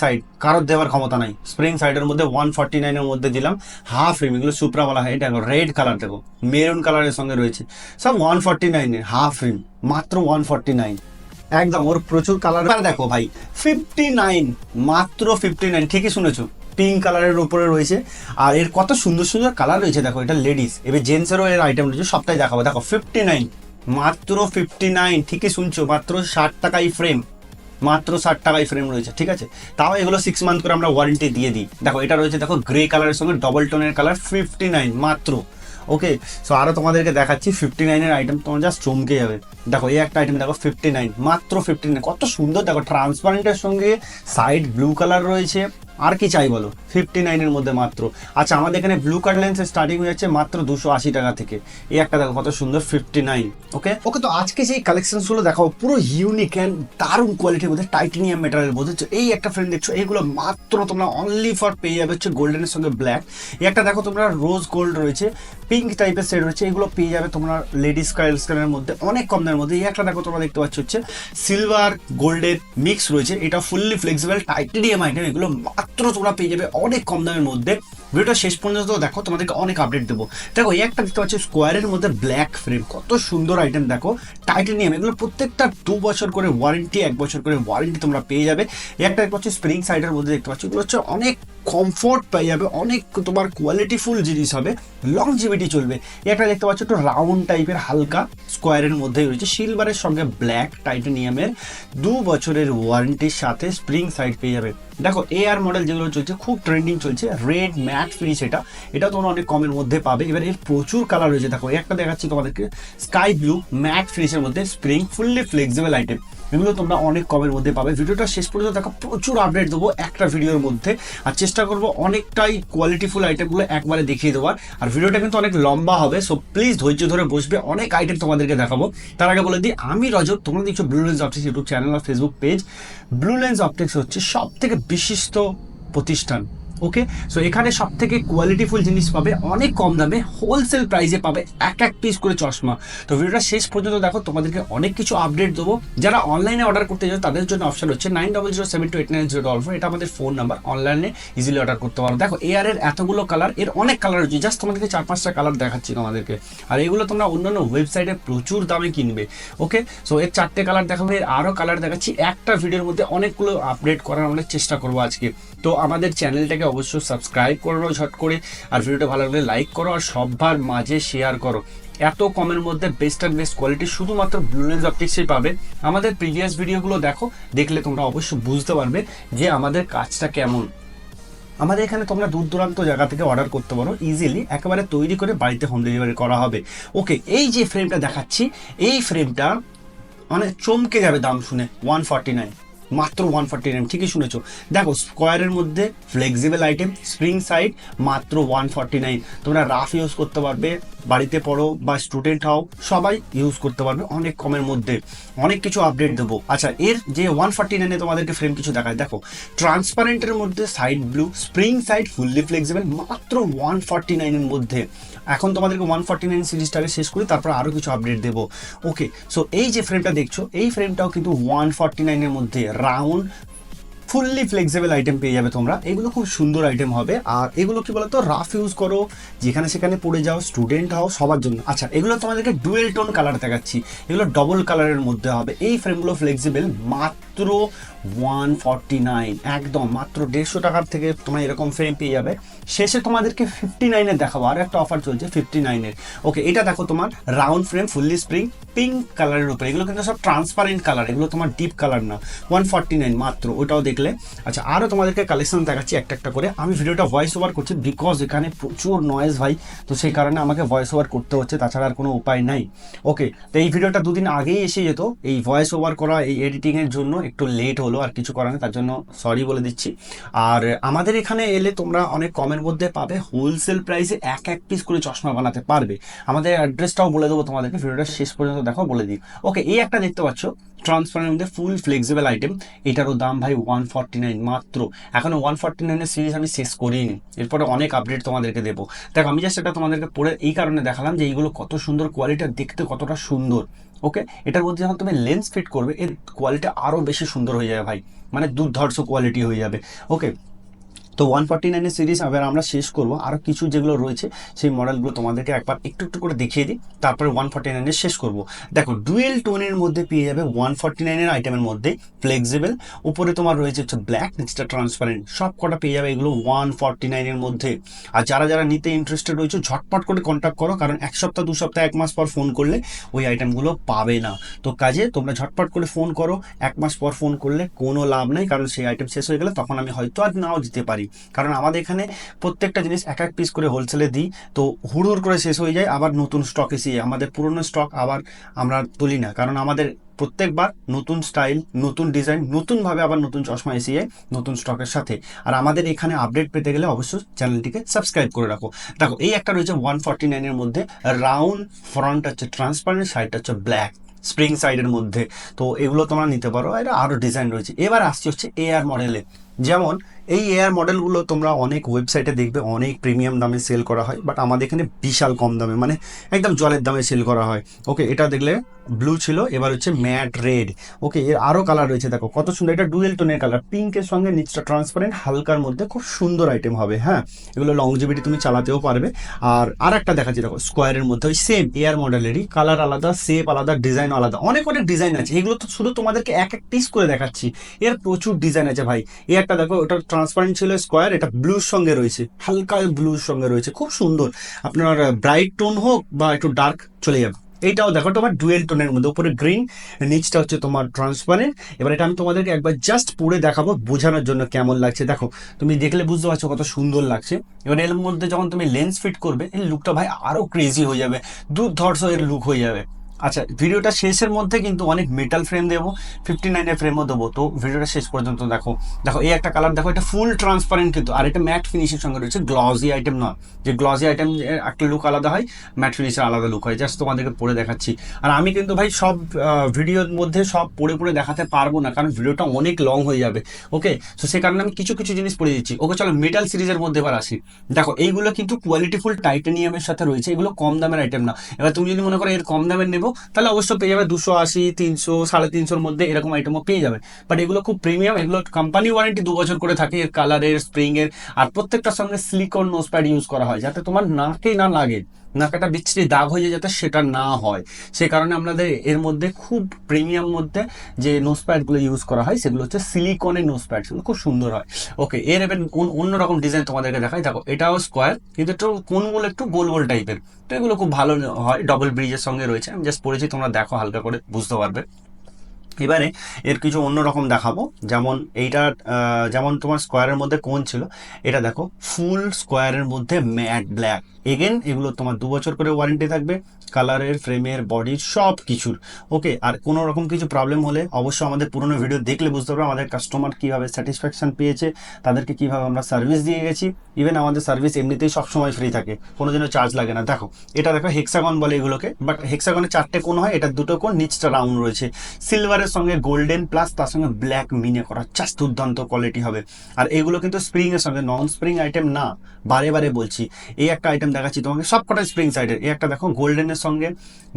Side কারোর দেওয়ার ক্ষমতা নাই। স্প্রিং সাইডের মধ্যে ওয়ান ফর্টি নাইনের মধ্যে দিলাম। হাফ রিম এগুলো সুপ্রাওয়ালা হাইট দেখো রেড কালার দেখো মেরুন কালারের সঙ্গে রয়েছে। সব ওয়ান ফর্টি নাইনের হাফ রিম মাত্র ওয়ান ফর্টি নাইন একদম, ওর প্রচুর কালার দেখো ভাই ফিফটি নাইন মাত্র ফিফটি নাইন ঠিকই শুনেছো? পিঙ্ক কালারের উপরে রয়েছে। আর এর কত সুন্দর সুন্দর কালার রয়েছে, দেখো, এটা লেডিস এবার জেন্টসেরও এর আইটেম রয়েছে, সবটাই দেখাবো। দেখো ফিফটি নাইন মাত্র ফিফটি নাইন ঠিকই শুনছো, মাত্র ষাট টাকাই ফ্রেম মাত্র ষাট টাকায় ফ্রেম রয়েছে, ঠিক আছে? তাও এগুলো সিক্স মান্থ করে আমরা ওয়ারেন্টি দিয়ে দিই। দেখো, এটা রয়েছে, দেখো গ্রে কালারের সঙ্গে ডবল টোনের কালার ফিফটি নাইন মাত্র। ওকে সো আরও তোমাদেরকে দেখাচ্ছি ফিফটি নাইনের আইটেম তোমার জাস্ট চমকে যাবে। দেখো, এই একটা আইটেম দেখো ফিফটি নাইন মাত্র ফিফটি নাইন কত সুন্দর, দেখো ট্রান্সপারেন্টের সঙ্গে সাইড ব্লু কালার রয়েছে। আর কি চাই বলো? ফিফটি নাইনের মধ্যে মাত্র। আচ্ছা আমাদের এখানে ব্লু কার্ড লেন্স স্টার্টিং হয়ে যাচ্ছে মাত্র দুশো আশি টাকা থেকে। এই একটা দেখো কত সুন্দর ফিফটি নাইন ওকে ওকে তো আজকে যেই কালেকশনসগুলো দেখাবো, পুরো ইউনিক অ্যান্ড দারুণ কোয়ালিটির মধ্যে টাইটেনিয়াম মেটারের হচ্ছে এই একটা ফ্রেন্ড দেখছ, এইগুলো মাত্র তোমরা অনলি ফর পেয়ে যাবে হচ্ছে গোল্ডেনের সঙ্গে ব্ল্যাক এই একটা দেখো তোমরা রোজ গোল্ড রয়েছে। পিঙ্ক টাইপের সেট রয়েছে, এগুলো পেয়ে যাবে তোমরা লেডিস স্কাইল স্কানের মধ্যে, অনেক কম দামের মধ্যে। এই একটা দেখো, তোমরা দেখতে পাচ্ছ হচ্ছে সিলভার গোল্ডের মিক্স রয়েছে, এটা ফুললি ফ্লেক্সিবল টাইটেরিয়াম আইটেম এগুলো মাত্র তোমরা পেয়ে যাবে অনেক কম দামের মধ্যে। ভিডিওটা শেষ পর্যন্ত দেখো, তোমাদেরকে অনেক আপডেট দেবো। দেখো, এই একটা দেখতে পাচ্ছ, স্কোয়ারের মধ্যে ব্ল্যাক ফ্রেম কত সুন্দর আইটেম দেখো। টাইটেনিয়াম এগুলো প্রত্যেকটা দু বছর করে ওয়ারেন্টি এক বছর করে ওয়ারেন্টি তোমরা পেয়ে যাবে। এই একটা দেখতে পাচ্ছ স্প্রিং সাইডের মধ্যে দেখতে পাচ্ছ, এগুলো হচ্ছে অনেক কমফোর্ট পেয়ে যাবে, অনেক তোমার কোয়ালিটিফুল জিনিস হবে লং লংজিভিটি চলবে একটা দেখতে পাচ্ছ, একটু রাউন্ড টাইপের হালকা স্কোয়ারের মধ্যেই রয়েছে। সিলভারের সঙ্গে ব্ল্যাক টাইটেনিয়ামের দু বছরের ওয়ারেন্টির সাথে স্প্রিং সাইড পেয়ে যাবে। দেখো এ আর মডেল যেগুলো চলছে, খুব ট্রেন্ডিং চলছে রেড ম্যাট ফিনিশ এটা। এটা তোমরা অনেক কমের মধ্যে পাবে। এবার এর প্রচুর কালার রয়েছে। দেখো, একটা দেখাচ্ছি তোমাদেরকে স্কাই ব্লু ম্যাট ফিনিশের মধ্যে স্প্রিং ফুললি ফ্লেক্সিবল আইটেম এগুলো তোমরা অনেক কমের মধ্যে পাবে। ভিডিওটা শেষ পর্যন্ত দেখো, প্রচুর আপডেট দেবো একটা ভিডিওর মধ্যে। আর চেষ্টা করব অনেকটাই কোয়ালিটিফুল আইটেমগুলো একবারে দেখিয়ে দেওয়ার। আর ভিডিওটা কিন্তু অনেক লম্বা হবে সো প্লিজ ধৈর্য ধরে বসবে, অনেক আইটেম তোমাদেরকে দেখাবো। তার আগে বলে দিই, আমি রজত, তোমরা দেখছ blue lens optics YouTube channel আর Facebook page blue lens optics হচ্ছে সব থেকে বিশিষ্ট প্রতিষ্ঠান। ওকে সো এখানে সব থেকে কোয়ালিটিফুল জিনিস পাবে, অনেক কম দামে হোলসেল প্রাইসে পাবে এক এক পিস করে চশমা। তো ভিডিওটা শেষ পর্যন্ত দেখো, তোমাদেরকে অনেক কিছু আপডেট দেবো। যারা অনলাইনে অর্ডার করতে চাও, তাদের জন্য অপশন হচ্ছে nine double zero seven two eight nine zero double four এটা আমাদের ফোন নাম্বার অনলাইনে ইজিলি অর্ডার করতে পারো। দেখো এর এতগুলো কালারের অনেক কালার রয়েছে জাস্ট তোমাদেরকে চার পাঁচটা কালার দেখাচ্ছি তোমাদেরকে। আর এগুলো তোমরা অন্যান্য ওয়েবসাইটে প্রচুর দামে কিনবে ওকে সো এর চারটে কালার দেখাবো, এর আরও কালার দেখাচ্ছি। একটা ভিডিওর মধ্যে অনেকগুলো আপডেট করার অনেক চেষ্টা করব আজকে। তো আমাদের চ্যানেলটাকে অবশ্যই সাবস্ক্রাইব করো ঝট করে, আর ভিডিওটা ভালো লাগলে লাইক করো, আর সবার মাঝে শেয়ার করো। এত কমের মধ্যে বেস্ট অ্যান্ড বেস্ট কোয়ালিটি শুধুমাত্র ব্লুলেন্স অপটিক্সেই পাবে। আমাদের প্রিভিয়াস ভিডিওগুলো দেখো, দেখলে তোমরা অবশ্যই বুঝতে পারবে যে আমাদের কাজটা কেমন। আমাদের এখানে তোমরা দূর দূরান্ত জায়গা থেকে অর্ডার করতে পারো ইজিলি একেবারে তৈরি করে বাড়িতে হোম ডেলিভারি করা হবে। ওকে এই যে ফ্রেমটা দেখাচ্ছি, এই ফ্রেমটা মানে চমকে যাবে দাম শুনে ওয়ান ফর্টি নাইন মাত্র ওয়ান ফর্টি নাইন ঠিকই শুনেছো। দেখো স্কোয়ারের মধ্যে ফ্লেক্সিবল আইটেম স্প্রিং সাইড মাত্র ওয়ান ফর্টি নাইন তোমরা রাফ ইউজ করতে পারবে, বাড়িতে পড়ো বা স্টুডেন্ট হও, সবাই ইউজ করতে পারবে, অনেক কমের মধ্যে। অনেক কিছু আপডেট দেবো। আচ্ছা এর যে ওয়ান ফর্টি নাইনে তোমাদেরকে ফ্রেম কিছু দেখায়। দেখো ট্রান্সপারেন্টের মধ্যে side blue spring side fully flexible মাত্র ওয়ান ফর্টি নাইনের মধ্যে। এখন তোমাদেরকে ওয়ান ফর্টি নাইন সিরিজটাকে শেষ করি তারপর আরও কিছু আপডেট দেবো। ওকে সো এই যে ফ্রেমটা দেখছ, এই ফ্রেমটাও কিন্তু ওয়ান ফর্টি নাইনের মধ্যে রাউন্ড ফুললি ফ্লেক্সিবল আইটেম পেয়ে যাবে তোমরা। এগুলো খুব সুন্দর আইটেম হবে। আর এগুলো কি বলতো? রাফ ইউজ করো। যেখানে সেখানে পড়ে যাও স্টুডেন্ট হও, সবার জন্য। আচ্ছা এগুলো তোমাদেরকে ডুয়েল টোন কালার দেখাচ্ছি। এগুলো ডবল কালারের মধ্যে হবে। এই ফ্রেমগুলো ফ্লেক্সিবল মাত্র ওয়ান ফর্টি নাইন একদম, মাত্র দেড়শো টাকার থেকে তোমরা এরকম ফ্রেম পেয়ে যাবে। শেষে তোমাদেরকে ফিফটি নাইনের দেখাবো। আর একটা অফার চলছে ফিফটি নাইনের ওকে এটা দেখো তোমার round frame fully spring pink কালারের উপরে। এগুলো কিন্তু সব ট্রান্সপারেন্ট কালার এগুলো তোমার ডিপ কালার না। ওয়ান ফর্টি নাইন মাত্র, ওটাও দেখলে। আচ্ছা আরও তোমাদেরকে কালেকশন দেখাচ্ছি একটা একটা করে। আমি ভিডিওটা ভয়েস ওভার করছি বিকজ এখানে প্রচুর নয়েজ ভাই, তো সেই কারণে আমাকে ভয়েস ওভার করতে হচ্ছে, তাছাড়া আর কোনো উপায় নাই। ওকে তো এই ভিডিওটা দুদিন আগেই এসে যেত। এই ভয়েস ওভার করা, এই এডিটিংয়ের জন্য একটু লেট হলো, আর কিছু করার তার জন্য সরি বলে দিচ্ছি। আর আমাদের এখানে এলে তোমরা অনেক কমের মধ্যে পাবে হোলসেল প্রাইসে এক এক পিস করে চশমা বানাতে পারবে। আমাদের অ্যাড্রেসটাও বলে দেবো তোমাদেরকে, ভিডিওটা শেষ পর্যন্ত দেখো, বলে দিই। ওকে এই একটা দেখতে পাচ্ছ ট্রান্সপারেন্ট মধ্যে ফুল ফ্লেক্সিবল আইটেম এটারও দাম ভাই ওয়ান ফর্টি নাইন মাত্র। এখনও ওয়ান ফর্টি নাইনের সিরিজ আমি শেষ করিনি। এরপরে অনেক আপডেট তোমাদেরকে দেবো। দেখ, আমি জাস্ট এটা তোমাদেরকে পড়ে এই কারণে দেখালাম যে এইগুলো কত সুন্দর কোয়ালিটি দেখতে কতটা সুন্দর ওকে এটার মধ্যে যখন তুমি লেন্স ফিট করবে, এর কোয়ালিটি আরও বেশি সুন্দর হয়ে যাবে ভাই। মানে দুর্ধর্ষ কোয়ালিটি হয়ে যাবে ওকে তো ওয়ান ফর্টি নাইনের সিরিজ এবার আমরা শেষ করব। আরও কিছু যেগুলো রয়েছে, সেই মডেলগুলো তোমাদেরকে একবার একটু একটু করে দেখিয়ে দিই, তারপরে ওয়ান ফর্টি নাইনের শেষ করব। দেখো ডুয়েল টোনের মধ্যে পেয়ে যাবে ওয়ান ফর্টি নাইনের আইটেমের মধ্যে ফ্লেক্সিবল উপরে তোমার রয়েছে হচ্ছে ব্ল্যাক নিচটা ট্রান্সপারেন্ট সব কটা পেয়ে যাবে এগুলো ওয়ান ফর্টি নাইনের মধ্যে। আর যারা যারা নিতে ইন্টারেস্টেড রয়েছে, ঝটপট করে কন্ট্যাক্ট করো, কারণ এক সপ্তাহ, দু সপ্তাহ, এক মাস পর ফোন করলে ওই আইটেমগুলো পাবে না। তো কাজে তোমরা ঝটপট করে ফোন করো, এক মাস পর ফোন করলে কোনো লাভ নেই, কারণ সেই আইটেম শেষ হয়ে গেলে তখন আমি হয়তো আর নাও দিতে পারি। কারণ আমাদের এখানে প্রত্যেকটা জিনিস এক এক পিস করে হোলসেলে দিই, তো হুড় হুড় করে শেষ হয়ে যায়, আবার নতুন স্টক এসে যায়। আমাদের পুরনো স্টক আবার আমরা তুলি না, কারণ আমাদের প্রত্যেকবার নতুন স্টাইল নতুন ডিজাইন নতুনভাবে আবার নতুন চশমা এসে যায় নতুন স্টকের সাথে। আর আমাদের এখানে আপডেট পেতে গেলে অবশ্যই চ্যানেলটিকে সাবস্ক্রাইব করে রাখো। দেখো, এই একটা রয়েছে ওয়ান ফর্টি নাইনের মধ্যে রাউন্ড ফ্রন্ট হচ্ছে ট্রান্সপারেন্ট সাইডটা হচ্ছে ব্ল্যাক স্প্রিং সাইডের মধ্যে। তো এগুলো তোমরা নিতে পারো এটা আরও ডিজাইন রয়েছে। এবার আসছে হচ্ছে এআর মডেলে যেমন এই এয়ার মডেলগুলো তোমরা অনেক ওয়েবসাইটে দেখবে, অনেক প্রিমিয়াম দামে সেল করা হয় বাট আমাদের এখানে বিশাল কম দামে মানে একদম জলের দামে সেল করা হয়। ওকে এটা দেখলে ব্লু ছিল, এবার হচ্ছে ম্যাট রেড ওকে এর আরও কালার রয়েছে, দেখো, কত সুন্দর, এটা ডুয়েল টোনের কালার পিঙ্কের সঙ্গে নিচটা ট্রান্সপারেন্ট হালকার মধ্যে খুব সুন্দর আইটেম হবে হ্যাঁ? এগুলো লংজিভিটি তুমি চালাতেও পারবে। আর আর একটা দেখাচ্ছি, দেখো স্কোয়ারের মধ্যে, ওই সেম এয়ার মডেলেরই কালার আলাদা শেপ আলাদা ডিজাইন আলাদা, অনেক অনেক ডিজাইন আছে। এগুলো তো শুধু তোমাদেরকে এক এক পিস করে দেখাচ্ছি। এর প্রচুর ডিজাইন আছে ভাই। এই একটা দেখো ওটা ট্রান্সপারেন্ট ছিল স্কোয়ার এটা ব্লুর সঙ্গে রয়েছে, হালকা ব্লুর সঙ্গে রয়েছে, খুব সুন্দর। আপনার ব্রাইট টোন হোক বা একটু ডার্ক চলে যাবে। এইটাও দেখো, তোমার ডুয়েল টোনের মধ্যে, উপরে গ্রিন নিচটা হচ্ছে তোমার ট্রান্সপারেন্ট এবার এটা আমি তোমাদেরকে একবার জাস্ট পরে দেখাবো, বোঝানোর জন্য কেমন লাগছে। দেখো, তুমি দেখলে বুঝতে পারছ কত সুন্দর লাগছে। এবার এর মধ্যে যখন তুমি লেন্স ফিট করবে, এই লুকটা ভাই আরও ক্রেজি হয়ে যাবে দুর্ধর্ষ এর লুক হয়ে যাবে। আচ্ছা ভিডিওটা শেষের মধ্যে কিন্তু অনেক মেটাল ফ্রেম দেবো ফিফটি নাইনের ফ্রেমও দেবো। তো ভিডিওটা শেষ পর্যন্ত দেখো। দেখো, এই একটা কালার দেখো, এটা ফুল ট্রান্সপারেন্ট কিন্তু। আর এটা ম্যাট ফিনিশের সঙ্গে রয়েছে গ্লসি আইটেম নয়। যে গ্লসি আইটেম একটা লুক আলাদা হয় ম্যাট ফিনিশের আলাদা লুক হয়। জাস্ট তোমাদেরকে পরে দেখাচ্ছি। আর আমি কিন্তু ভাই সব ভিডিওর মধ্যে সব পড়ে পরে দেখাতে পারব না, কারণ ভিডিওটা অনেক লং হয়ে যাবে। ওকে তো সে কারণে আমি কিছু কিছু জিনিস পড়ে দিচ্ছি। ওকে চলো মেটাল সিরিজের মধ্যে এবার আসি। দেখো, এইগুলো কিন্তু কোয়ালিটিফুল টাইটানিয়ামের সাথে রয়েছে। এগুলো কম দামের আইটেম না। এবার তুমি যদি মনে করো এর কম দামের নেব তাহলে অবশ্য পেয়ে যাবে দুশো আশি, তিনশো, সাড়ে তিনশোর মধ্যে এরকম আইটেমও পেয়ে যাবে। বাট এগুলো খুব প্রিমিয়াম এগুলো কোম্পানি ওয়ারেন্টি দু বছর করে থাকে, এর কালারের স্প্রিং এর আর প্রত্যেকটার সঙ্গে স্লিকন নোজ প্যাড ইউজ করা হয়, যাতে তোমার নাকেই না লাগে। নাকাটা বিচ্ছিরি দাগ হয়ে যায় যাতে সেটা না হয়। সে কারণে আমাদের এর মধ্যে খুব প্রিমিয়াম মধ্যে যে নোজ প্যাডগুলো ইউজ করা হয়, সেগুলো হচ্ছে সিলিকনের নোজ প্যাড সেগুলো খুব সুন্দর হয়। ওকে এর এবার অন্য- অন্যরকম ডিজাইন তোমাদেরকে দেখাই, দেখো, এটাও স্কোয়ার কিন্তু একটু কোনগুলো একটু গোল গোল টাইপের তো এগুলো খুব ভালো হয় ডবল ব্রিজের সঙ্গে রয়েছে। আমি জাস্ট পড়েছি, তোমরা দেখো, হালকা করে বুঝতে পারবে। এবারে এর কিছু অন্যরকম দেখাবো। যেমন এইটা যেমন তোমার স্কোয়ারের মধ্যে কোন ছিল, এটা দেখো ফুল স্কোয়ারের মধ্যে ম্যাট ব্ল্যাক এগেন এগুলো তোমার দু বছর করে ওয়ারেন্টি থাকবে কালারের ফ্রেমের বডির সব কিছুর ওকে আর কোনো রকম কিছু প্রবলেম হলে অবশ্যই আমাদের পুরনো ভিডিও দেখলে বুঝতে পারবে আমাদের কাস্টমার কীভাবে স্যাটিসফ্যাকশন পেয়েছে, তাদেরকে কীভাবে আমরা সার্ভিস দিয়ে গেছি। ইভেন আমাদের সার্ভিস এমনিতেই সবসময় ফ্রি থাকে কোনো জন্য চার্জ লাগে না। দেখো, এটা দেখো হেক্সাগন বলে এগুলোকে বাট হেক্সাগনে চারটে কোণ হয়, এটা দুটো কোণ, নিচটা রাউন্ড রয়েছে। সিলভারের সঙ্গে গোল্ডেন প্লাস তার সঙ্গে ব্ল্যাক মিনে করা জাস্ট দুর্দান্ত কোয়ালিটি হবে। আর এগুলো কিন্তু স্প্রিংয়ের সঙ্গে নন স্প্রিং আইটেম না। বারে বারে বলছি, এই একটা আইটেম দেখাচ্ছি তোমাকে সব কটা স্প্রিং সাইডের এই একটা দেখো গোল্ডেনের সঙ্গে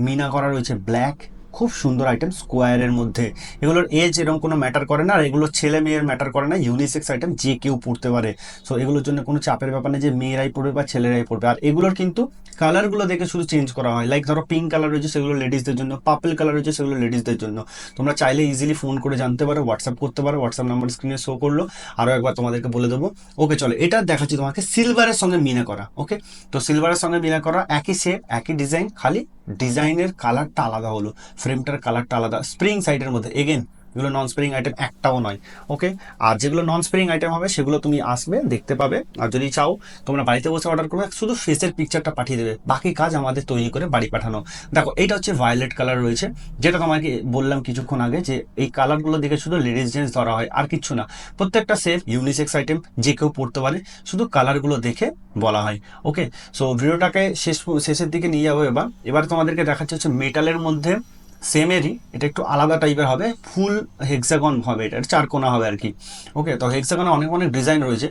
মিনা করা রয়েছে ব্ল্যাক খুব সুন্দর আইটেম স্কোয়ারের মধ্যে। এগুলোর এজ এরকম কোনো ম্যাটার করে না, আর এগুলো ছেলে মেয়ের ম্যাটার করে না ইউনিসেক্স আইটেম যে কেউ পড়তে পারে। সো এগুলোর জন্য কোনো চাপের ব্যাপার নেই যে মেয়েরাই পড়বে বা ছেলেরাই পড়বে। আর এগুলোর কিন্তু কালারগুলো দেখে শুধু চেঞ্জ করা হয়। লাইক ধরো পিঙ্ক কালার রয়েছে, সেগুলো লেডিসদের জন্য। পার্পল কালার রয়েছে, সেগুলো লেডিসদের জন্য। তোমরা চাইলে ইজিলি ফোন করে জানতে পারো হোয়াটসঅ্যাপ করতে পারো হোয়াটসঅ্যাপ নাম্বার স্ক্রিনে শো করল। আরও একবার তোমাদেরকে বলে দেবো। ওকে চলো, এটা দেখাচ্ছি তোমাকে সিলভারের সঙ্গে মিনা করা ওকে তো সিলভারের সঙ্গে মিনা করা, একই শেপ একই ডিজাইন খালি ডিজাইনের কালারটা আলাদা হলো। ফ্রেমটার কালারটা আলাদা। স্প্রিং সাইডের মধ্যে এগেন এগুলো নন স্প্রিং আইটেম একটাও নয় ওকে আর যেগুলো নন স্প্রিং আইটেম হবে, সেগুলো তুমি আসবে, দেখতে পাবে। আর যদি চাও, তোমরা বাড়িতে বসে অর্ডার করবে, শুধু ফেসের পিকচারটা পাঠিয়ে দেবে। বাকি কাজ আমাদের তৈরি করে বাড়ি পাঠানো। দেখো এটা হচ্ছে ভায়োলেট কালার রয়েছে, যেটা তোমাকে বললাম কিছুক্ষণ আগে যে এই কালারগুলো দেখে শুধু লেডিস জেন্টস ধরা হয়, আর কিছু না। প্রত্যেকটা সেফ ইউনিসেক্স আইটেম যে কেউ পড়তে পারে, শুধু কালারগুলো দেখে বলা হয় ওকে সো ভিডিওটাকে শেষ, শেষের দিকে নিয়ে যাব এবার। এবার তোমাদেরকে দেখাচ্ছে হচ্ছে মেটালের মধ্যে সেমেরই এটা একটু আলাদা টাইপের হবে ফুল হেক্সাগন হবে এটা চারকোনা হবে আর কি। ওকে তো হেক্সাগনে অনেক অনেক ডিজাইন রয়েছে।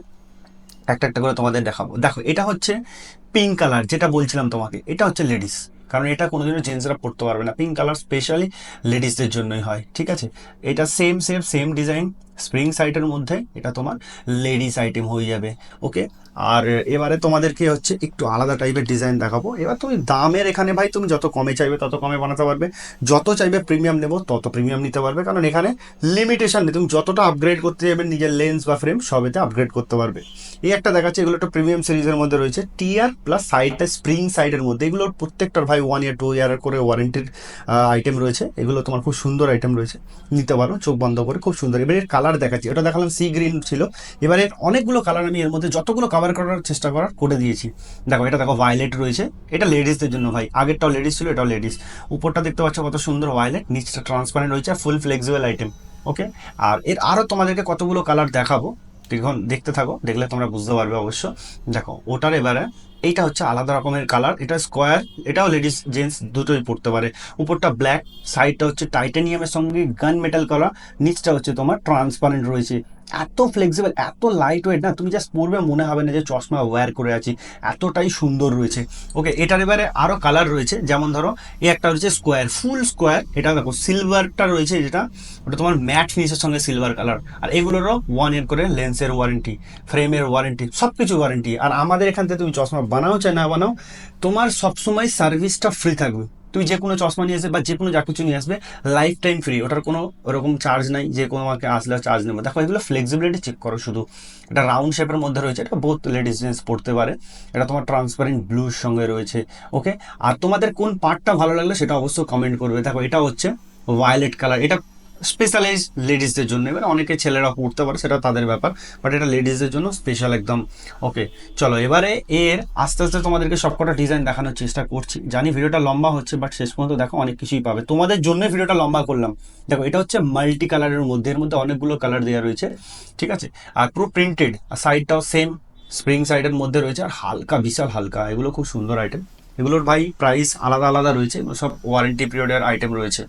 একটা একটা করে তোমাদের দেখাবো। দেখো, এটা হচ্ছে পিঙ্ক কালার যেটা বলছিলাম তোমাকে, এটা হচ্ছে লেডিস কারণ এটা কোনোদিনও জেন্টসরা পড়তে পারবে না। পিঙ্ক কালার স্পেশালি লেডিসদের জন্যই হয়, ঠিক আছে? এটা same same same design spring সাইটের মধ্যে এটা তোমার লেডিস আইটেম হয়ে যাবে ওকে আর এবারে তোমাদেরকে হচ্ছে একটু আলাদা টাইপের ডিজাইন দেখাবো। এবার তুমি দামের এখানে ভাই তুমি যত কমে চাইবে তত কমে বানাতে পারবে। যত চাইবে প্রিমিয়াম নেব, তত প্রিমিয়াম নিতে পারবে। কারণ এখানে লিমিটেশন নেই। তুমি যতটা আপগ্রেড করতে যাবে নিজের লেন্স বা ফ্রেম সবেতে আপগ্রেড করতে পারবে। এই একটা দেখাচ্ছে, এগুলো একটা প্রিমিয়াম সিরিজের মধ্যে রয়েছে। টিয়ার প্লাস সাইডটা স্প্রিং সাইডের মধ্যে। এগুলোর প্রত্যেকটার ভাই ওয়ান ইয়ার টু ইয়ার করে ওয়ারেন্টির আইটেম রয়েছে। এগুলো তোমার খুব সুন্দর আইটেম রয়েছে। নিতে পারো, চোখ বন্ধ করে, খুব সুন্দর। এবার এর কালার দেখাচ্ছি। ওটা দেখালাম সি গ্রিন ছিল। এবারে অনেকগুলো কালার আমি এর মধ্যে যতগুলো কভার করার চেষ্টা করার করে দিয়েছি। দেখো, এটা দেখো ভায়োলেট রয়েছে। এটা লেডিসদের জন্য ভাই। আগেরটাও লেডিস ছিল, এটাও লেডিস উপরটা দেখতে পাচ্ছ কত সুন্দর ভায়োলেট নিচটা ট্রান্সপারেন্ট রয়েছে ফুল ফ্লেক্সিবল আইটেম ওকে আর এর আরও তোমাদেরকে কতগুলো কালার দেখাবো। দেখুন, দেখতে থাকো, দেখলে তোমরা বুঝতে পারবে অবশ্য। দেখো, ওটার এবারে এইটা হচ্ছে আলাদা রকমের কালার, এটা স্কোয়ার, এটাও লেডিস জেন্টস দুটোই পড়তে পারে। উপরটা ব্ল্যাক, সাইডটা হচ্ছে টাইটানিয়ামের সঙ্গে গান মেটাল কালার নিচটা হচ্ছে তোমার ট্রান্সপারেন্ট রয়েছে। এত ফ্লেক্সিবল এত লাইট ওয়েট না, তুমি জাস্ট পরবে, মনে হবে না যে চশমা ওয়্যার করে আছি, এতটাই সুন্দর রয়েছে। ওকে এটার এবারে আরও কালার রয়েছে, যেমন ধরো এই একটা রয়েছে স্কোয়ার ফুল স্কোয়ার এটা দেখো সিলভারটা রয়েছে যেটা, ওটা তোমার ম্যাট ফিনিশের সঙ্গে সিলভার কালার আর এগুলোরও ওয়ান ইয়ার করে লেন্সের ওয়ারেন্টি ফ্রেমের ওয়ারেন্টি সব কিছু ওয়ারেন্টি আর আমাদের এখান থেকে তুমি চশমা বানাও চাই না বানাও, তোমার সবসময় সার্ভিসটা ফ্রি থাকবে। তুমি যে কোনো চশমা নিয়ে আসবে বা যে কোনো যা কিছু নিয়ে আসবে লাইফ টাইম ফ্রি ওটার কোনো ওরকম চার্জ নাই, যে কোনো আমাকে আসলে চার্জ নেবে দেখো, এগুলো ফ্লেক্সিবিলিটি চেক করো শুধু। এটা রাউন্ড শেপের মধ্যে রয়েছে, এটা বহুত লেডিস জেন্টস পড়তে পারে। এটা তোমার ট্রান্সপারেন্ট ব্লুর সঙ্গে রয়েছে ওকে আর তোমাদের কোন পার্টটা ভালো লাগল সেটা অবশ্যই কমেন্ট করবে। দেখো, এটা হচ্ছে ভায়োলেট কালার এটা স্পেশালাইজ লেডিসদের জন্য। এবার অনেকে ছেলেরা পড়তে পারে, সেটা তাদের ব্যাপার বাট এটা লেডিসদের জন্য স্পেশাল একদম। ওকে চলো, এবারে এর আস্তে আস্তে তোমাদেরকে সবকটা ডিজাইন দেখানোর চেষ্টা করছি। জানি ভিডিওটা লম্বা হচ্ছে বাট শেষ পর্যন্ত দেখো অনেক কিছুই পাবে। তোমাদের জন্য ভিডিওটা লম্বা করলাম। দেখো, এটা হচ্ছে মাল্টি কালারের মধ্যে, এর মধ্যে অনেকগুলো কালার দেওয়া রয়েছে, ঠিক আছে? আর পুরো প্রিন্টেড সাইডটাও সেম স্প্রিং সাইডের মধ্যে রয়েছে, আর হালকা, বিশাল হালকা, এগুলো খুব সুন্দর আইটেম এগুলোর ভাই প্রাইস আলাদা আলাদা রয়েছে সব ওয়ারেন্টি পিরিয়ডের আইটেম রয়েছে।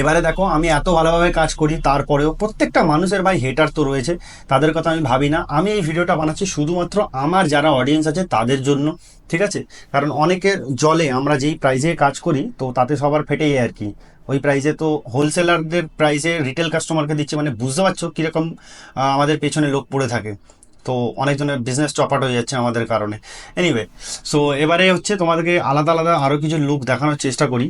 এবারে দেখো, আমি এত ভালোভাবে কাজ করি, তারপরেও প্রত্যেকটা মানুষের ভাই হেটার তো রয়েছে, তাদের কথা আমি ভাবি না। আমি এই ভিডিওটা বানাচ্ছি শুধুমাত্র আমার যারা অডিয়েন্স আছে, তাদের জন্য, ঠিক আছে? কারণ অনেকের জলে আমরা যেই প্রাইজে কাজ করি, তো তাতে সবার ফেটে যায় আর কি। ওই প্রাইজে তো হোলসেলারদের প্রাইজে রিটেল কাস্টমারকে দিচ্ছে মানে বুঝতে পারছ কীরকম আমাদের পেছনে লোক পড়ে থাকে। তো অনেকজনের বিজনেস চপাট হয়ে যাচ্ছে আমাদের কারণে। এনিওয়ে সো এবারে হচ্ছে তোমাদেরকে আলাদা আলাদা আরও কিছু লুক দেখানোর চেষ্টা করি।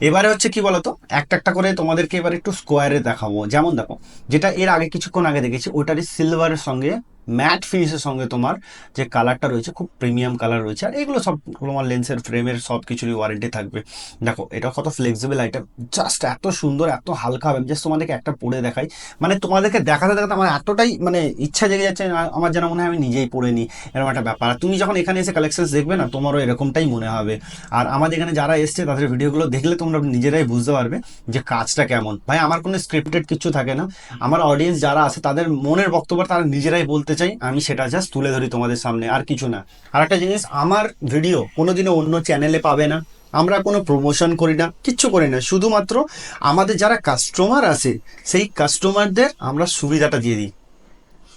এবারে হচ্ছে কি বলতো? একটা একটা করে তোমাদেরকে এবার একটু স্কোয়ারে দেখাবো। যেমন দেখো, যেটা এর আগে কিছুক্ষণ আগে দেখেছি, ওটারই সিলভারের সঙ্গে ম্যাট ফিনিশের সঙ্গে তোমার যে কালারটা রয়েছে, খুব প্রিমিয়াম কালার রয়েছে, আর এগুলো সব তোমার লেন্সের ফ্রেমের সব কিছুরই ওয়ারেন্টি থাকবে। দেখো, এটা কত ফ্লেক্সিবল আইটেম জাস্ট এত সুন্দর, এত হালকা হবে জাস্ট তোমাদেরকে একটা পরে দেখাই। মানে তোমাদেরকে দেখাতে দেখাতে আমার এতটাই মানে ইচ্ছা জেগে যাচ্ছে আমার যেন মনে হয় আমি নিজেই পরে নিই, এরকম একটা ব্যাপার। আর তুমি যখন এখানে এসে কালেকশন দেখবে না, তোমারও এরকমটাই মনে হবে। আর আমাদের এখানে যারা এসছে, তাদের ভিডিওগুলো দেখলে তোমরা নিজেরাই বুঝতে পারবে যে কাজটা কেমন। ভাই, আমার কোনো স্ক্রিপ্টেড কিছু থাকে না। আমার অডিয়েন্স যারা আছে, তাদের মনের বক্তব্য তারা নিজেরাই বলতে চাই, আমি সেটা জাস্ট তুলে ধরি তোমাদের সামনে, আর কিছু না। আর একটা জিনিস, আমার ভিডিও কোনোদিনও অন্য চ্যানেলে পাবে না। আমরা কোনো প্রমোশন করি না, কিচ্ছু করি না। শুধুমাত্র আমাদের যারা কাস্টমার আছে, সেই কাস্টমারদের আমরা সুবিধাটা দিয়ে দিই।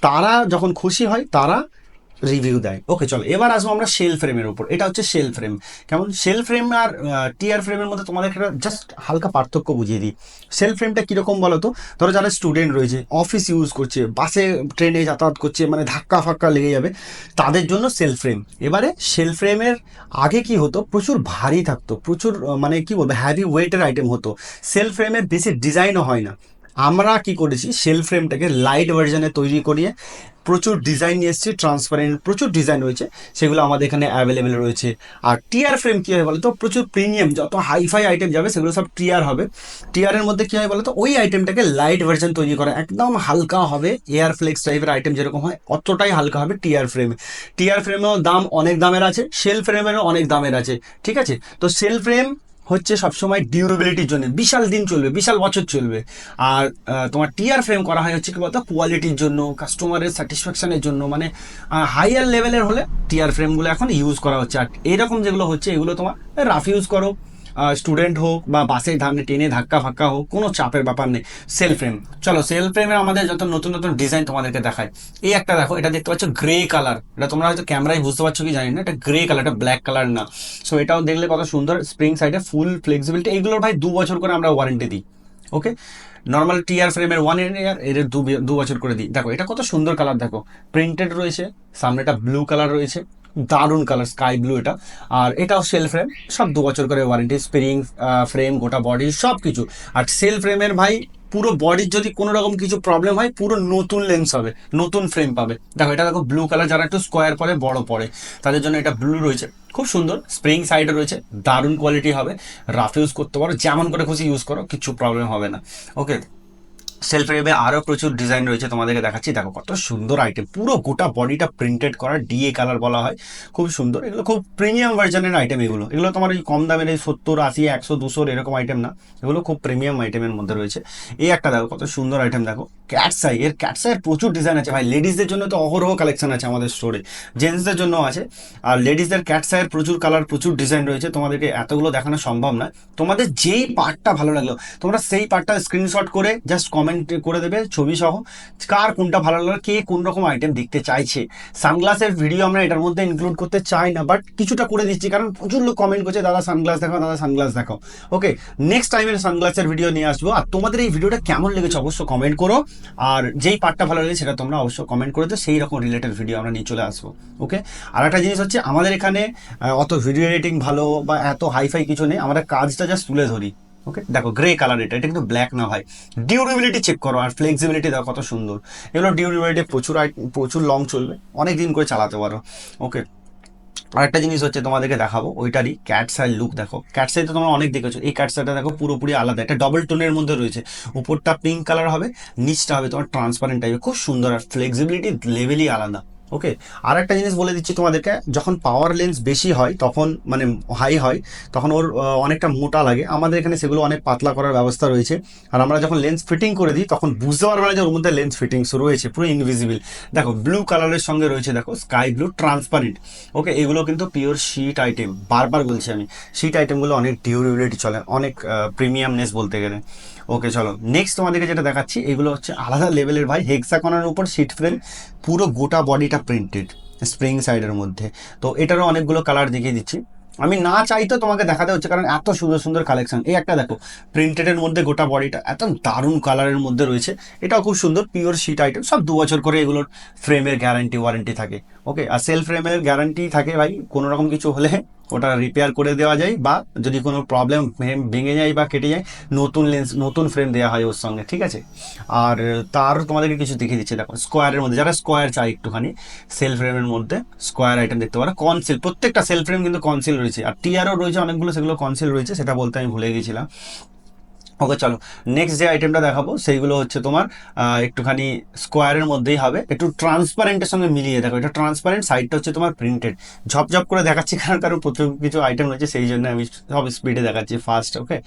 তারা যখন খুশি হয়, তারা রিভিউ দেয়। ওকে চলো, এবার আসব আমরা সেল ফ্রেমের উপর। এটা হচ্ছে সেল ফ্রেম কেমন? সেল ফ্রেম আর টিয়ার ফ্রেমের মধ্যে তোমাদের একটা জাস্ট হালকা পার্থক্য বুঝিয়ে দিই। সেল ফ্রেমটা কীরকম বলো তো? ধরো যারা স্টুডেন্ট রয়েছে অফিস ইউজ করছে বাসে ট্রেনে যাতায়াত করছে মানে ধাক্কা ফাক্কা লেগে যাবে, তাদের জন্য সেল ফ্রেম এবারে সেল ফ্রেমের আগে কি হতো? প্রচুর ভারী থাকতো, প্রচুর মানে কি বলব হ্যাভি ওয়েটের আইটেম হতো। সেল ফ্রেমের বেশি ডিজাইনও হয় না। আমরা কি করেছি? সেল ফ্রেমটাকে লাইট ভার্জনে তৈরি করিয়ে প্রচুর ডিজাইন নিয়ে এসেছি ট্রান্সপারেন্ট প্রচুর ডিজাইন রয়েছে, সেগুলো আমাদের এখানে অ্যাভেলেবেল রয়েছে। আর টিয়ার ফ্রেম কী হয় বলো তো প্রচুর প্রিমিয়াম যত হাইফাই আইটেম যাবে, সেগুলো সব টিয়ার হবে। টিয়ারের মধ্যে কী হয় বলো তো ওই আইটেমটাকে লাইট ভার্জন তৈরি করা। একদম হালকা হবে এয়ার ফ্লেক্স টাইপের আইটেম যেরকম হয়, অতটাই হালকা হবে টিয়ার ফ্রেম টিয়ার ফ্রেমেও দাম অনেক দামের আছে সেল ফ্রেমেরও অনেক দামের আছে, ঠিক আছে? তো সেল ফ্রেম হচ্ছে সবসময় ডিউরেবিলিটির জন্য। বিশাল দিন চলবে, বিশাল বছর চলবে। আর তোমার টিয়ার ফ্রেম করা হয় হচ্ছে কি বলতো? কোয়ালিটির জন্য কাস্টমারের স্যাটিসফ্যাকশানের জন্য। মানে হাইয়ার লেভেলের হলে টিয়ার ফ্রেমগুলো এখন ইউজ করা হচ্ছে। আর এরকম যেগুলো হচ্ছে, এগুলো তোমার রাফ ইউজ করো। স্টুডেন্ট হোক বা বাসে ধানে ট্রেনে ধাক্কা ফাক্কা হোক, কোনো চাপের ব্যাপার নেই। সেল ফ্রেম চলো সেল ফ্রেমে আমাদের যত নতুন নতুন ডিজাইন তোমাদেরকে দেখায়। এই একটা দেখো, এটা দেখতে পাচ্ছ গ্রে কালার এটা তোমরা হয়তো ক্যামেরায় বুঝতে পারছ কি জানি না, এটা গ্রে কালার এটা ব্ল্যাক কালার না। সো এটাও দেখলে কত সুন্দর স্প্রিং সাইডে ফুল ফ্লেক্সিবিলিটি এইগুলোর ভাই দু বছর করে আমরা ওয়ারেন্টি দিই ওকে নর্মাল টিআর ফ্রেমের ওয়ান ইয়ার এর দু বছর করে দিই। দেখো, এটা কত সুন্দর কালার দেখো। প্রিন্টেড রয়েছে সামনেটা ব্লু কালার রয়েছে। দারুণ কালার স্কাই ব্লু এটা। আর এটাও সেল ফ্রেম সব দু বছর করে ওয়ারেন্টি স্প্রিং ফ্রেম গোটা বডি সব কিছু আর সেল ফ্রেমের ভাই, পুরো বডির যদি কোনো রকম কিছু প্রবলেম হয়, পুরো নতুন লেন্স হবে, নতুন ফ্রেম পাবে। দেখো, এটা দেখো ব্লু কালার যারা একটু স্কোয়ার পরে, বড় পড়ে তাদের জন্য এটা ব্লু রয়েছে। খুব সুন্দর স্প্রিং সাইডে রয়েছে, দারুণ কোয়ালিটি হবে। রাফ ইউজ করতে পারো, যেমন করে খুশি ইউজ করো, কিছু প্রবলেম হবে না। ওকে সেলফ রেবে আরও প্রচুর ডিজাইন রয়েছে তোমাদেরকে দেখাচ্ছি। দেখো কত সুন্দর আইটেম পুরো গোটা বডিটা প্রিন্টেড করা ডিএ কালার বলা হয়। খুব সুন্দর। এগুলো খুব প্রিমিয়াম ভার্জনের আইটেম এগুলো। এগুলো তোমার এই কম দামের এই সত্তর, আশি, একশো, দুশোর এরকম আইটেম না। এগুলো খুব প্রিমিয়াম আইটেমের মধ্যে রয়েছে। এই একটা দেখো, কত সুন্দর আইটেম দেখো। ক্যাটসাই এর ক্যাটসাইয়ের প্রচুর ডিজাইন আছে। ভাই লেডিসদের জন্য তো অহরহ কালেকশন আছে আমাদের স্টোরে জেন্টসদের জন্য আছে। আর লেডিসদের ক্যাটসাইয়ের প্রচুর কালার প্রচুর ডিজাইন রয়েছে। তোমাদেরকে এতগুলো দেখানো সম্ভব না। তোমাদের যেই পার্টটা ভালো লাগল, তোমরা সেই পার্টটা স্ক্রিনশট করে জাস্ট কমেন্ট করে দেবে, ছবি সহ, কার কোনটা ভালো লাগল, কে কোন রকম আইটেম দেখতে চাইছে। সানগ্লাসের ভিডিও আমরা এটার মধ্যে ইনক্লুড করতে চাই না বাট কিছুটা করে দিচ্ছি, কারণ প্রচুর লোক কমেন্ট করছে, দাদা সানগ্লাস দেখাও, দাদা সানগ্লাস দেখাও। ওকে নেক্সট টাইমের সানগ্লাসের ভিডিও নিয়ে আসব। আর তোমাদের এই ভিডিওটা কেমন লেগেছে, অবশ্যই কমেন্ট করো। আর যেই পার্টটা ভালো লাগে সেটা তোমরা অবশ্যই কমেন্ট করে দিও, সেই রকম রিলেটেড ভিডিও আমরা নিয়ে চলে আসব ওকে আর একটা জিনিস হচ্ছে, আমাদের এখানে অত ভিডিও এডিটিং ভালো বা এত হাইফাই কিছু নেই, আমরা কাজটা জাস্ট তুলে ধরি ওকে দেখো গ্রে কালার এটা এটা কিন্তু ব্ল্যাক না ভাই। ডিউরেবিলিটি চেক করো, আর ফ্লেক্সিবিলিটি দেখো কত সুন্দর। এগুলো ডিউরেবিলিটি প্রচুর প্রচুর লং চলবে অনেক দিন করে চালাতে পারো ওকে আরেকটা জিনিস হচ্ছে তোমাদেরকে দেখাবো, ওইটারই ক্যাট সাইল লুক দেখো। ক্যাট সাইল তো তোমরা অনেক দেখেছ, এই ক্যাট সাইলটা দেখো পুরোপুরি আলাদা, একটা ডবল টোনের মধ্যে রয়েছে। উপরটা পিঙ্ক কালার হবে, নিচটা হবে তোমার ট্রান্সপারেন্ট টাইপের খুব সুন্দর আর ফ্লেক্সিবিলিটি লেভেলই আলাদা। ওকে আর একটা জিনিস বলে দিচ্ছি তোমাদেরকে, যখন পাওয়ার লেন্স বেশি হয়, তখন মানে হাই হয়, তখন ওর অনেকটা মোটা লাগে। আমাদের এখানে সেগুলো অনেক পাতলা করার ব্যবস্থা রয়েছে। আর আমরা যখন লেন্স ফিটিং করে দিই, তখন বুঝতে পারবে না যে ওর মধ্যে লেন্স ফিটিংস রয়েছে, পুরো ইনভিজিবল দেখো ব্লু কালারের সঙ্গে রয়েছে, দেখো স্কাই ব্লু ট্রান্সপারেন্ট ওকে এগুলো কিন্তু পিওর শিট আইটেম বারবার বলছি আমি শিট আইটেমগুলো অনেক ডিউরেবিলিটি চলে, অনেক প্রিমিয়ামনেস বলতে গেলে। ওকে চলো। নেক্সট তোমাদেরকে যেটা দেখাচ্ছি, এগুলো হচ্ছে আলাদা লেভেলের ভাই। হেক্সাকনের উপর সিট ফ্রেম পুরো গোটা বডিটা প্রিন্টেড স্প্রিং সাইডের মধ্যে। তো এটারও অনেকগুলো কালার দেখিয়ে দিচ্ছি। আমি না চাইতো তোমাকে দেখাতে হচ্ছে, কারণ এত সুন্দর সুন্দর কালেকশন এই একটা দেখো প্রিন্টেডের মধ্যে গোটা বডিটা এত দারুণ কালারের মধ্যে রয়েছে। এটাও খুব সুন্দর পিওর শিট আইটেম সব দু বছর করে এগুলোর ফ্রেমের গ্যারান্টি ওয়ারেন্টি থাকে। ওকে আর সেল ফ্রেমের গ্যারান্টি থাকে ভাই কোনো রকম কিছু হলে ওটা রিপেয়ার করে দেওয়া যায় বা যদি কোনো প্রবলেম ভেঙে যায় বা কেটে যায়, নতুন লেন্স নতুন ফ্রেম দেওয়া হয় ওর সঙ্গে, ঠিক আছে? আর তার তোমাদেরকে কিছু দেখিয়ে দিচ্ছে, দেখো স্কোয়ারের মধ্যে, যারা স্কোয়ার চায় একটুখানি সেল ফ্রেমের মধ্যে স্কোয়ার আইটেম দেখতে পারো কনসিল প্রত্যেকটা সেল ফ্রেম কিন্তু কনসিল রয়েছে। আর টিআরও রয়েছে অনেকগুলো, সেগুলো কনসিল রয়েছে, সেটা বলতে আমি ভুলে গিয়েছিলাম ওকে, চলো। নেক্সট যে আইটেমটা দেখাবো, সেইগুলো হচ্ছে তোমার একটুখানি স্কোয়ারের মধ্যেই হবে। একটু ট্রান্সপারেন্টের সঙ্গে মিলিয়ে দেখো। এটা ট্রান্সপারেন্ট সাইডটা হচ্ছে তোমার প্রিন্টেড ঝপঝপ করে দেখাচ্ছি কারণ কারণ প্রচুর কিছু আইটেম রয়েছে, সেই জন্য আমি সব স্পিডে দেখাচ্ছি ফার্স্ট ওকে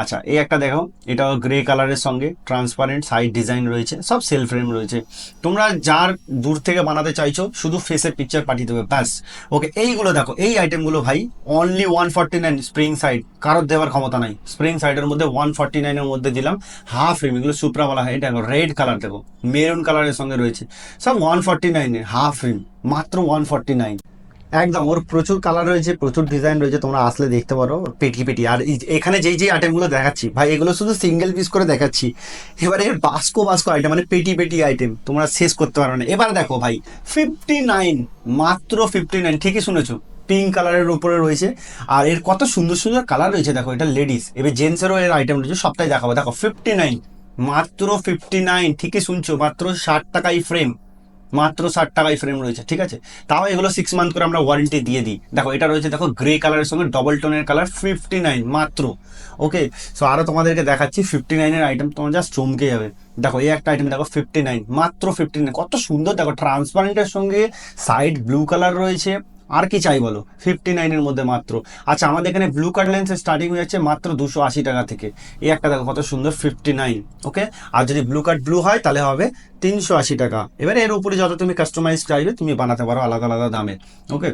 আচ্ছা এই একটা দেখো। এটাও গ্রে কালারের সঙ্গে ট্রান্সপারেন্ট সাইড ডিজাইন রয়েছে, সব সেল ফ্রেম রয়েছে। তোমরা যার দূর থেকে বানাতে চাইছো, শুধু ফেসের পিকচার পাঠিয়ে দেবে, ব্যাস। ওকে, এইগুলো দেখো, এই আইটেমগুলো ভাই only one forty nine spring side কারোর দেওয়ার ক্ষমতা নাই। স্প্রিং সাইডের মধ্যে ওয়ান ফর্টি নাইনের মধ্যে দিলাম। হাফ রিম এগুলো সুপ্রা বলা হয়। এটা রেড কালার দেখো। মেরুন কালারের সঙ্গে রয়েছে। সব ওয়ান ফর্টি নাইনের হাফ রিম মাত্র ওয়ান ফর্টি নাইন একদম, ওর প্রচুর কালার রয়েছে, প্রচুর ডিজাইন রয়েছে, তোমরা আসলে দেখতে পারো। পেটি পেটি। আর এখানে যেই যেই আইটেমগুলো দেখাচ্ছি, ভাই, এগুলো শুধু সিঙ্গেল পিস করে দেখাচ্ছি। এবারে বাস্কো বাস্কো আইটেম মানে পেটি পেটি আইটেম তোমরা শেষ করতে পারো না। এবার দেখো, ভাই ফিফটি নাইন মাত্র ফিফটি নাইন ঠিকই শুনেছো। পিঙ্ক কালারের উপরে রয়েছে। আর এর কত সুন্দর সুন্দর কালার রয়েছে, দেখো, এটা লেডিস এবার জেন্টসেরও এর আইটেম রয়েছে, সবটাই দেখাবো। দেখো ফিফটি নাইন মাত্র ফিফটি নাইন ঠিকই শুনছো, মাত্র ষাট টাকাই ফ্রেম মাত্র ষাট টাকায় ফ্রেম রয়েছে, ঠিক আছে? তাও এগুলো সিক্স মান্থ করে আমরা ওয়ারেন্টি দিয়ে দিই। দেখো, এটা রয়েছে, দেখো গ্রে কালারের সঙ্গে ডবল টোনের কালার ফিফটি নাইন মাত্র। ওকে সো আরও তোমাদেরকে দেখাচ্ছি ফিফটি নাইনের আইটেম তোমার জাস্ট চমকে যাবে। দেখো, এই একটা আইটেম দেখো ফিফটি নাইন মাত্র ফিফটি নাইন কত সুন্দর, দেখো ট্রান্সপারেন্টের সঙ্গে সাইড ব্লু কালার রয়েছে। আর কি চাই বলো? ফিফটি নাইনের মধ্যে মাত্র। আচ্ছা আমাদের এখানে ব্লু কার্ড লেন্সের স্টার্টিং হয়ে যাচ্ছে মাত্র দুশো আশি টাকা থেকে। এই একটা দেখো কত সুন্দর ফিফটি নাইন ওকে আর যদি ব্লু কার্ড ব্লু হয়, তাহলে হবে তিনশো আশি টাকা। এবারে এর উপরে যত তুমি কাস্টমাইজ চাইবে, তুমি বানাতে পারো আলাদা আলাদা দামে ওকে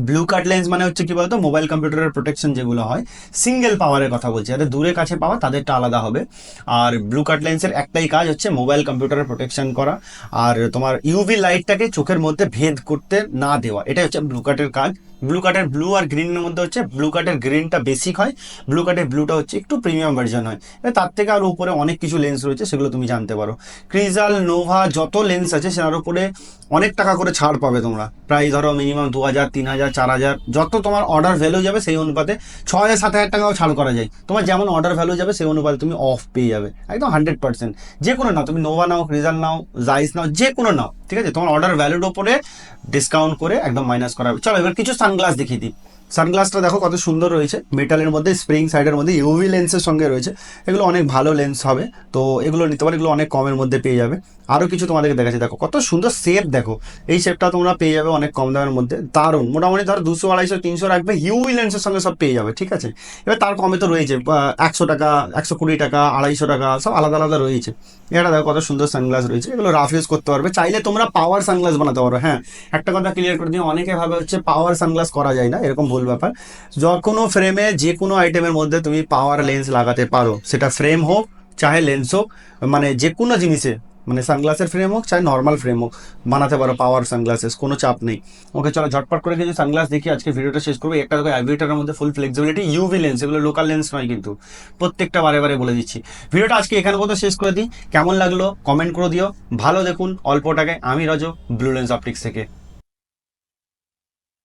ব্লু কাট লেন্স মানে হচ্ছে কি বলতো? মোবাইল কম্পিউটারের প্রোটেকশন যেগুলো হয় সিঙ্গেল পাওয়ারের কথা বলছি। যাদের দূরে কাছে পাওয়া, তাদেরটা আলাদা হবে। আর ব্লু কাট লেন্সের একটাই কাজ হচ্ছে মোবাইল কম্পিউটারের প্রোটেকশন করা। আর তোমার ইউভি লাইটটাকে চোখের মধ্যে ভেদ করতে না দেওয়া। এটাই হচ্ছে ব্লু কাটের কাজ। ব্লু কাটের ব্লু আর গ্রিনের মধ্যে হচ্ছে ব্লু কাটের গ্রিনটা বেসিক হয়। ব্লু কাটের ব্লুটা হচ্ছে একটু প্রিমিয়াম ভার্জন হয়। তার থেকে আরও উপরে অনেক কিছু লেন্স রয়েছে, সেগুলো তুমি জানতে পারো। ক্রিজাল নোভা যত লেন্স আছে সেটার উপরে অনেক টাকা করে ছাড় পাবে তোমরা। প্রায় ধরো মিনিমাম দু হাজার, তিন হাজার, চার হাজার, যত তোমার অর্ডার ভ্যালু যাবে সেই অনুপাতে ছ হাজার, সাত হাজার টাকাও ছাড় করা যায়। তোমার যেমন অর্ডার ভ্যালু যাবে সেই অনুপাতে তুমি অফ পেয়ে যাবে। একদম হান্ড্রেড পার্সেন্ট যে কোনো নাও, তুমি নোভা নাও ক্রিজাল নাও জাইস নাও, যে কোনো নাও, ঠিক আছে? তোমার অর্ডার ভ্যালুর ওপরে ডিসকাউন্ট করে একদম মাইনাস করা হবে। চলো, এবার কিছু সানগ্লাস দেখিয়ে দিই। সানগ্লাসটা দেখো কত সুন্দর রয়েছে। মেটালের মধ্যে স্প্রিং সাইডের মধ্যে ইউভি লেন্সের সঙ্গে রয়েছে। এগুলো অনেক ভালো লেন্স হবে। তো এগুলো নিতে পারো, এগুলো অনেক কমের মধ্যে পেয়ে যাবে। আরও কিছু তোমাদেরকে দেখাচ্ছি। দেখো, কত সুন্দর শেপ দেখো। এই শেপটা তোমরা পেয়ে যাবে অনেক কম দামের মধ্যে। দারুণ। মোটামুটি ধরো দুশো, আড়াইশো, তিনশো রাখবে। ইউভি লেন্সের সঙ্গে সব পেয়ে যাবে, ঠিক আছে? এবার তার কমে তো রয়েছে। একশো টাকা, একশো কুড়ি টাকা, আড়াইশো টাকা, সব আলাদা আলাদা রয়েছে। এটা দেখো কত সুন্দর সানগ্লাস রয়েছে। এগুলো রাফ ইউজ করতে পারবে। চাইলে তোমরা পাওয়ার সানগ্লাস বানাতে পারো। হ্যাঁ একটা কথা ক্লিয়ার করে দিই অনেকে ভাবে হচ্ছে পাওয়ার সানগ্লাস করা যায় না, এরকম ভুল ব্যাপার। যে কোনো ফ্রেমে যে কোনো আইটেমের মধ্যে তুমি পাওয়ার লেন্স লাগাতে পারো। সেটা ফ্রেম হোক, চাহে লেন্স হোক মানে যে কোনো জিনিসে। মানে সানগ্লাসের ফ্রেম হোক, চাই নর্মাল ফ্রেম হোক, বানাতে পারো পাওয়ার সানগ্লাসেস কোনো চাপ নেই। ওকে, চলো ঝটপট করে কিন্তু সানগ্লাস দেখি, আজকে ভিডিওটা শেষ করব। একটা দেখো অ্যাভিটারের মধ্যে ফুল ফ্লেক্সিবিলিটি ইউভি লেন্স এগুলো লোকাল লেন্স নয় কিন্তু। প্রত্যেকটা বারে বারে বলে দিচ্ছি। ভিডিওটা আজকে এখানে কোথাও শেষ করে দিই। কেমন লাগল? কমেন্ট করে দিও। ভালো দেখুন অল্প টাকায় আমি রাজো ব্লু লেন্স অপটিক্স থেকে।